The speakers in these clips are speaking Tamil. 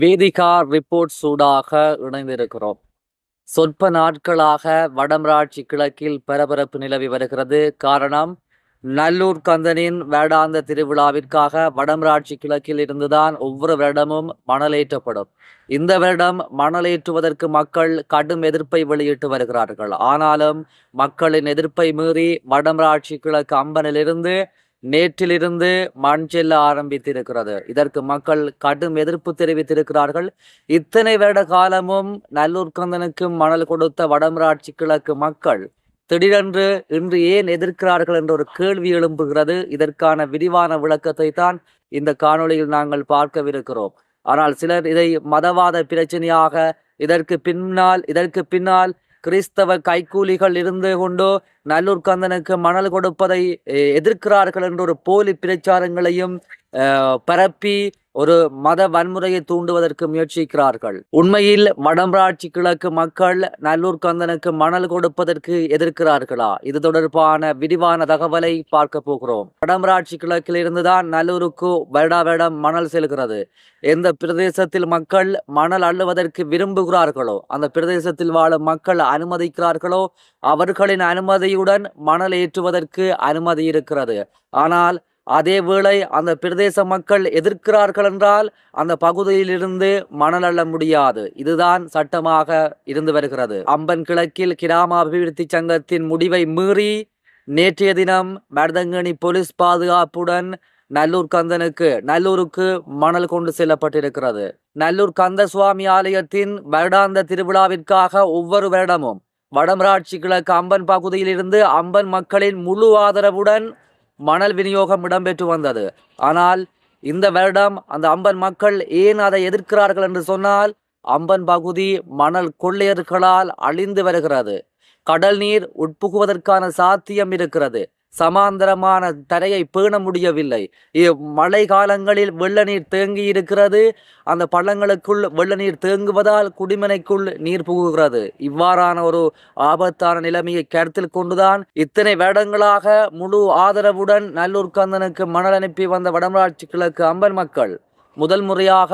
வேதிகா ரிப்போர்ட் சூடாக இணைந்திருக்கிறோம். சொற்ப நாட்களாக வடமராட்சி கிழக்கில் பரபரப்பு நிலவி வருகிறது. காரணம் நல்லூர் கந்தனின் வேடாந்த திருவிழாவிற்காக வடமராட்சி கிழக்கில் இருந்துதான் ஒவ்வொரு வருடமும் மணலேற்றப்படும். இந்த வருடம் மணலேற்றுவதற்கு மக்கள் கடும் எதிர்ப்பை வெளியிட்டு வருகிறார்கள். ஆனாலும் மக்களின் எதிர்ப்பை மீறி வடமராட்சி கிழக்கு அம்பனிலிருந்து நேற்றிலிருந்து மண் செல்ல ஆரம்பித்திருக்கிறது. இதற்கு மக்கள் கடும் எதிர்ப்பு தெரிவித்திருக்கிறார்கள். இத்தனை வருட காலமும் நல்லூர் மணல் கொடுத்த வடமராட்சி கிழக்கு மக்கள் திடீரென்று இன்று ஏன் எதிர்க்கிறார்கள் என்ற ஒரு கேள்வி எழும்புகிறது. இதற்கான விரிவான விளக்கத்தை தான் இந்த காணொளியில் நாங்கள் பார்க்கவிருக்கிறோம். ஆனால் சிலர் இதை மதவாத பிரச்சனையாக இதற்கு பின்னால் இதற்கு பின்னால் கிறிஸ்தவ கைக்கூலிகள் இருந்து கொண்டோ நல்லூர்கந்தனுக்கு மணல் கொடுப்பதை எதிர்க்கிறார்கள் என்ற ஒரு போலி பிரச்சாரங்களையும் பரப்பி ஒரு மத வன்முறையை தூண்டுவதற்கு முயற்சிக்கிறார்கள். உண்மையில் வடமராட்சி கிழக்கு மக்கள் நல்லூர் கந்தனுக்கு மணல் கொடுப்பதற்கு எதிர்க்கிறார்களா? இது தொடர்பான விரிவான தகவலை பார்க்க போகிறோம். வடமராட்சி கிழக்கில் இருந்துதான் நல்லூருக்கு வருடா வருடம் மணல் செல்கிறது. எந்த பிரதேசத்தில் மக்கள் மணல் அள்ளுவதற்கு விரும்புகிறார்களோ அந்த பிரதேசத்தில் வாழும் மக்கள் அனுமதிக்கிறார்களோ அவர்களின் அனுமதியுடன் மணல் ஏற்றுவதற்கு அனுமதி இருக்கிறது. ஆனால் அதேவேளை அந்த பிரதேச மக்கள் எதிர்க்கிறார்கள் என்றால் அந்த பகுதியிலிருந்து மணல் அள்ள முடியாது. இதுதான் சட்டமாக இருந்து வருகிறது. அம்பன் கிழக்கில் கிராம அபிவிருத்தி சங்கத்தின் முடிவை மீறி நேற்றைய தினம் மருதங்கனி போலீஸ் பாதுகாப்புடன் நல்லூர் கந்தனுக்கு நல்லூருக்கு மணல் கொண்டு செல்லப்பட்டிருக்கிறது. நல்லூர் கந்த சுவாமி ஆலயத்தின் வருடாந்த திருவிழாவிற்காக ஒவ்வொரு வருடமும் வடமராட்சி கிழக்கு அம்பன் பகுதியிலிருந்து அம்பன் மக்களின் முழு ஆதரவுடன் மணல் விநியோகம் இடம்பெற்று வந்தது. ஆனால் இந்த வருடம் அந்த அம்பன் மக்கள் ஏன் அதை எதிர்க்கிறார்கள் என்று சொன்னால் அம்பன் பகுதி மணல் கொள்ளையர்களால் அழிந்து வருகிறது. கடல் நீர் உட்புகுவதற்கான சாத்தியம் இருக்கிறது. சமாந்தரமான தரையை பேண முடியவில்லை. மழை காலங்களில் வெள்ள நீர் தேங்கி இருக்கிறது. அந்த பள்ளங்களுக்குள் வெள்ள நீர் தேங்குவதால் குடிமனைக்குள் நீர் புகுகிறது. இவ்வாறான ஒரு ஆபத்தான நிலைமையை கருத்தில் கொண்டுதான் இத்தனை வருடங்களாக முழு ஆதரவுடன் நல்லூர் கந்தனுக்கு மணல் அனுப்பி வந்த வடமராட்சி கிழக்கு அம்பன் மக்கள் முதல் முறையாக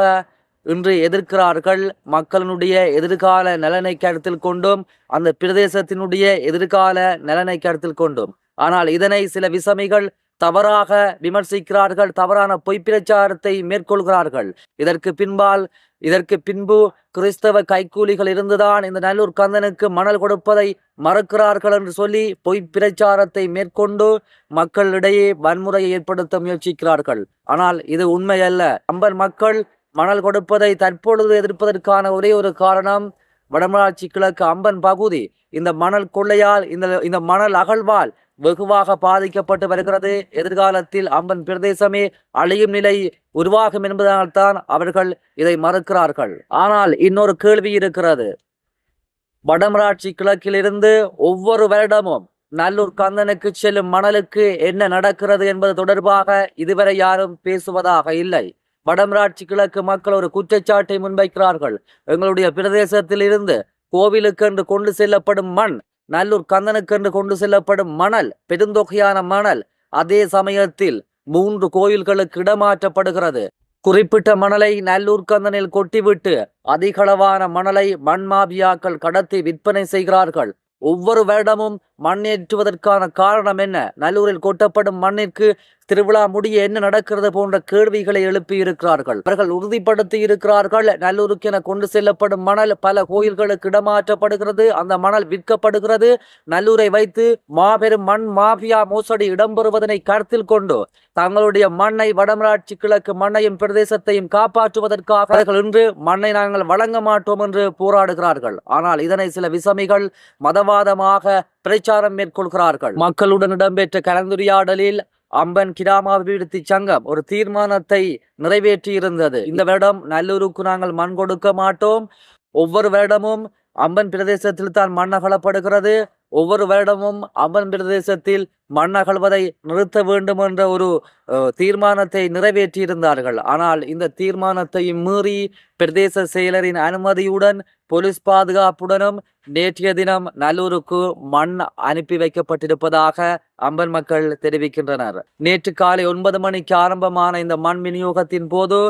இன்று எதிர்க்கிறார்கள். மக்களினுடைய எதிர்கால நலனை கருத்தில் கொண்டும் அந்த பிரதேசத்தினுடைய எதிர்கால நலனை கருத்தில் கொண்டும். ஆனால் இதனை சில விசமிகள் தவறாக விமர்சிக்கிறார்கள் தவறான பொய் பிரச்சாரத்தை மேற்கொள்கிறார்கள். இதற்கு பின்பால் இதற்கு பின்பு கிறிஸ்தவ கைக்கூலிகள் இருந்துதான் இந்த நல்லூர் கந்தனுக்கு மணல் கொடுப்பதை மறுக்கிறார்கள் என்று சொல்லி பொய் பிரச்சாரத்தை மேற்கொண்டு மக்களிடையே வன்முறையை ஏற்படுத்த முயற்சிக்கிறார்கள். ஆனால் இது உண்மை அல்ல அம்பன் மக்கள் மணல் கொடுப்பதை தற்பொழுது எதிர்ப்பதற்கான ஒரே ஒரு காரணம் வடமராட்சி கிழக்கு அம்பன் பகுதி. இந்த மணல் கொள்ளையால் இந்த இந்த மணல் அகழ்வால் வெகுவாக பாதிக்கப்பட்டு வருகிறது. எதிர்காலத்தில் அம்பன் பிரதேசமே அழியும் நிலை உருவாகும் என்பதனால்தான் அவர்கள் இதை மறுக்கிறார்கள். ஆனால் இன்னொரு கேள்வி இருக்கிறது. வடமராட்சி கிழக்கிலிருந்து ஒவ்வொரு வருடமும் நல்லூர் கந்தனுக்கு செல்லும் மணலுக்கு என்ன நடக்கிறது என்பது தொடர்பாக இதுவரை யாரும் பேசுவதாக இல்லை. வடமராட்சி கிழக்கு மக்கள் ஒரு குற்றச்சாட்டை முன்வைக்கிறார்கள். எங்களுடைய பிரதேசத்தில் இருந்து கோவிலுக்கென்று கொண்டு செல்லப்படும் மண் நல்லூர் கந்தனுக்கென்று கொண்டு செல்லப்படும் மணல் பெருந்தொகையான மணல் அதே சமயத்தில் மூன்று கோயில்களுக்கு இடமாற்றப்படுகிறது. குறிப்பிட்ட மணலை நல்லூர் கந்தனில் கொட்டிவிட்டு அதிகளவான மணலை மண்மாபியாக்கள் கடத்தி விற்பனை செய்கிறார்கள். ஒவ்வொரு வருடமும் மண் ஏற்றுவதற்கான காரணம் என்ன? நல்லூரில் கொட்டப்படும் மண்ணிற்கு திருவிழா முடிய என்ன நடக்கிறது போன்ற கேள்விகளை எழுப்பி இருக்கிறார்கள் அவர்கள் உறுதிப்படுத்தி இருக்கிறார்கள் நல்லூருக்கு என கொண்டு செல்லப்படும் மணல் பல கோயில்களுக்கு இடமாற்றப்படுகிறது. அந்த மணல் விற்கப்படுகிறது. நல்லூரை வைத்து மாபெரும் மண் மாஃபியா மோசடி இடம்பெறுவதனை கருத்தில் கொண்டு தங்களுடைய மண்ணை வடமராட்சி கிழக்கு மண்ணையும் பிரதேசத்தையும் காப்பாற்றுவதற்காக அவர்கள் இன்று மண்ணை நாங்கள் வழங்க மாட்டோம் என்று போராடுகிறார்கள். ஆனால் இதனை சில விசமிகள் மதவாதமாக பிரச்சாரம் மேற்கொள்கிறார்கள். மக்களுடன் இடம்பெற்ற கலந்துரையாடலில் அம்பன் கிராம அபிவிருத்தி சங்கம். ஒரு தீர்மானத்தை நிறைவேற்றி இருந்தது இந்த வருடம் நல்லூருக்கு நாங்கள் மண் கொடுக்க மாட்டோம். ஒவ்வொரு வருடமும் அம்பன் பிரதேசத்தில் தான் மண் அகலப்படுகிறது ஒவ்வொரு வருடமும் அம்பன் பிரதேசத்தில் மண் அகழ்வதை நிறுத்த வேண்டும் என்ற ஒரு தீர்மானத்தை நிறைவேற்றியிருந்தார்கள். ஆனால் இந்த தீர்மானத்தை மீறி பிரதேச செயலரின் அனுமதியுடன் போலீஸ் பாதுகாப்புடனும் நேற்றைய தினம் நல்லூருக்கு மண் அனுப்பி வைக்கப்பட்டிருப்பதாக அம்பன் மக்கள் தெரிவிக்கின்றனர். நேற்று காலை ஒன்பது மணிக்கு ஆரம்பமான இந்த மண் விநியோகத்தின் போது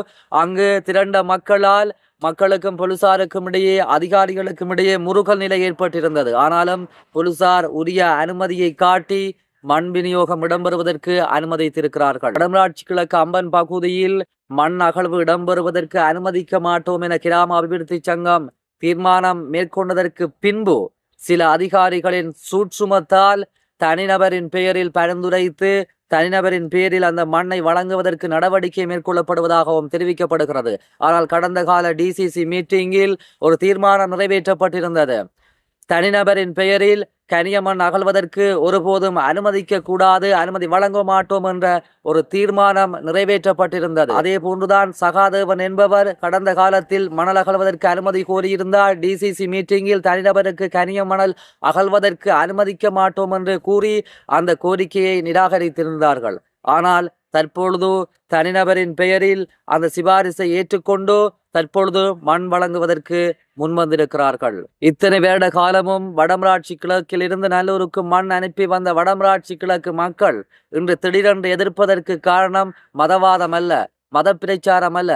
அங்கு திரண்ட மக்களால் மக்களுக்கும் போலீசாருக்கும் இடையே அதிகாரிகளுக்கும் இடையே முருகல் நிலை ஏற்பட்டிருந்தது. ஆனாலும் போலீசார் உரிய அனுமதியை காட்டி மண் விநியோகம் இடம்பெறுவதற்கு அனுமதித்திருக்கிறார்கள். வடமராட்சி கிழக்கு அம்பன் பகுதியில் மண் அகழ்வு இடம்பெறுவதற்கு அனுமதிக்க மாட்டோம் என கிராம அபிவிருத்தி சங்கம் தீர்மானம் மேற்கொண்டதற்கு பின்பு சில அதிகாரிகளின் சூட்சுமத்தால் தனிநபரின் பெயரில் பரிந்துரைத்து தனிநபரின் பேரில் அந்த மண்ணை வழங்குவதற்கு நடவடிக்கை மேற்கொள்ளப்படுவதாகவும் தெரிவிக்கப்படுகிறது. ஆனால் கடந்த கால டிசிசி மீட்டிங்கில் ஒரு தீர்மானம் நிறைவேற்றப்பட்டிருந்தது. தனிநபரின் பெயரில் கனியமன் அகழ்வதற்கு ஒருபோதும் அனுமதிக்க கூடாது அனுமதி வழங்க மாட்டோம் என்ற ஒரு தீர்மானம் நிறைவேற்றப்பட்டிருந்தது. அதே போன்றுதான் சகாதேவன் என்பவர் கடந்த காலத்தில் மணல் அகழ்வதற்கு அனுமதி கோரியிருந்தால் டிசிசி மீட்டிங்கில் தனிநபருக்கு கனிய மணல் அகழ்வதற்கு அனுமதிக்க மாட்டோம் என்று கூறி அந்த கோரிக்கையை நிராகரித்திருந்தார்கள். ஆனால் தற்பொழுது தனிநபரின் பெயரில் அந்த சிபாரிசை ஏற்றுக்கொண்டு தற்பொழுது மண் வழங்குவதற்கு முன்வந்திருக்கிறார்கள். இத்தனை வேட காலமும் வடமராட்சி கிழக்கில் இருந்து நல்லூருக்கு மண் அனுப்பி வந்த வடமராட்சி கிழக்கு மக்கள் இன்று திடீரென்று எதிர்ப்பதற்கு காரணம் மதவாதம் அல்ல மத பிரச்சாரம் அல்ல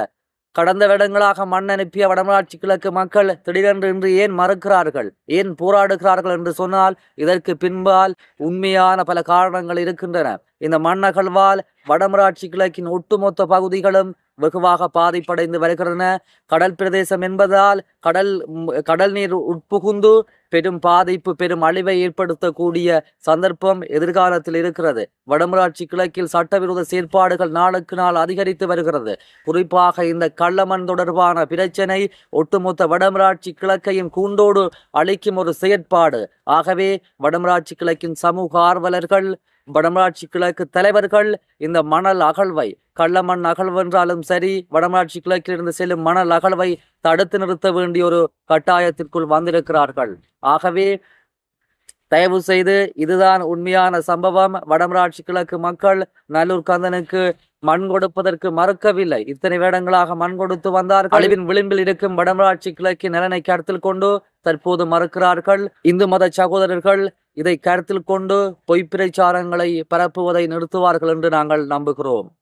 கடந்த வருடங்களாக மண் அனுப்பிய வடமராட்சி கிழக்கு மக்கள் திடீரென்று இன்று ஏன் மறுக்கிறார்கள்? ஏன் போராடுகிறார்கள் என்று சொன்னால் இதற்கு பின்பால் உண்மையான பல காரணங்கள் இருக்கின்றன. இந்த மண் அகழ்வால் வடமராட்சி கிழக்கின் ஒட்டுமொத்த பகுதிகளும் வெகுவாக பாதிப்படைந்து வருகின்றன. கடல் பிரதேசம் என்பதால் கடல் கடல் நீர் உட்புகுந்து பெரும் பாதிப்பு பெரும் அழிவை ஏற்படுத்தக்கூடிய சந்தர்ப்பம் எதிர்காலத்தில் இருக்கிறது. வடமராட்சி கிழக்கில் சட்டவிரோத செயற்பாடுகள் நாளுக்கு நாள் அதிகரித்து வருகிறது. குறிப்பாக இந்த கள்ளமண் தொடர்பான பிரச்சனை ஒட்டுமொத்த வடமராட்சி கிழக்கையும் கூண்டோடு அளிக்கும் ஒரு செயற்பாடு. ஆகவே வடமராட்சி கிழக்கின் சமூக ஆர்வலர்கள் வடமராட்சி கிழக்கு தலைவர்கள் இந்த மணல் அகழ்வை கள்ளமண் அகழ்வென்றாலும் சரி வடமராட்சி கிழக்கிலிருந்து செல்லும் மணல் அகழ்வை தடுத்து நிறுத்த வேண்டிய ஒரு கட்டாயத்திற்குள் வந்திருக்கிறார்கள். ஆகவே தயவு செய்து இதுதான் உண்மையான சம்பவம். வடமராட்சி கிழக்கு மக்கள் நல்லூர் கந்தனுக்கு மண் கொடுப்பதற்கு மறுக்கவில்லை. இத்தனை வேடங்களாக மண் கொடுத்து வந்தார் அழிவின் விளிம்பில் இருக்கும் வடமராட்சி கிழக்கின் நலனை கருத்தில் கொண்டு தற்போது மறுக்கிறார்கள். இந்து மத சகோதரர்கள் இதை கருத்தில் கொண்டு பொய்ப்பிரச்சாரங்களை பரப்புவதை நிறுத்துவார்கள் என்று நாங்கள் நம்புகிறோம்.